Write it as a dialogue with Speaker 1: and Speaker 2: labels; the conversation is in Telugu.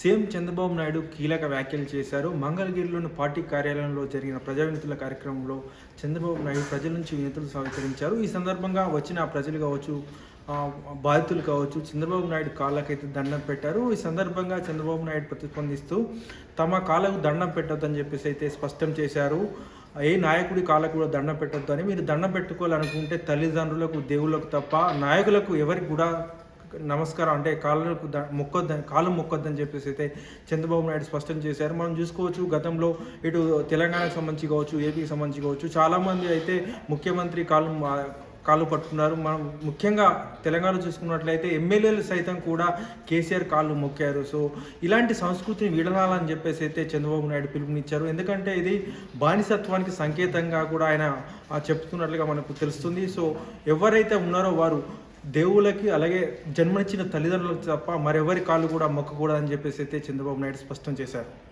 Speaker 1: సీఎం చంద్రబాబు నాయుడు కీలక వ్యాఖ్యలు చేశారు. మంగళగిరిలోని పార్టీ కార్యాలయంలో జరిగిన ప్రజావినతుల కార్యక్రమంలో చంద్రబాబు నాయుడు ప్రజల నుంచి వినతులు స్వీకరించారు ఈ సందర్భంగా వచ్చిన ప్రజలు కావచ్చు బాధితులు కావచ్చు చంద్రబాబు నాయుడు కాళ్ళకైతే దండం పెట్టారు. ఈ సందర్భంగా చంద్రబాబు నాయుడు ప్రతిస్పందిస్తూ తమ కాళ్ళకు దండం పెట్టొద్దని చెప్పేసి అయితే స్పష్టం చేశారు. ఏ నాయకుడి కాళ్ళకు కూడా దండం పెట్టొద్దు అని. మీరు దండం పెట్టుకోవాలనుకుంటే తల్లిదండ్రులకు దేవుళ్ళకు తప్ప నాయకులకు ఎవరికి కూడా నమస్కారం అంటే కాళ్ళకు ద- మొక్కొద్దని కాళ్ళు మొక్కొద్దని చెప్పేసి అయితే చంద్రబాబు నాయుడు స్పష్టం చేశారు. మనం చూసుకోవచ్చు గతంలో ఇటు తెలంగాణకు సంబంధించి కావచ్చు ఏపీకి సంబంధించి కావచ్చు చాలామంది అయితే ముఖ్యమంత్రి కాళ్ళు మా- కాళ్ళు పట్టుకున్నారు. మనం ముఖ్యంగా తెలంగాణ చూసుకున్నట్లయితే ఎమ్మెల్యేలు సైతం కూడా కేసీఆర్ కాళ్ళు మొక్కారు. సో ఇలాంటి సంస్కృతిని విడనాలని చెప్పేసి అయితే చంద్రబాబు నాయుడు పిలుపునిచ్చారు. ఎందుకంటే ఇది బానిసత్వానికి సంకేతంగా కూడా ఆయన చెప్తున్నట్లుగా మనకు తెలుస్తుంది. సో ఎవరైతే ఉన్నారో వారు దేవుళ్ళకి అలాగే జన్మనిచ్చిన తల్లిదండ్రులకు తప్ప మరెవరి కాళ్ళు కూడా మొక్కకూడదని చెప్పేసి అయితే చంద్రబాబు నాయుడు స్పష్టం చేశారు.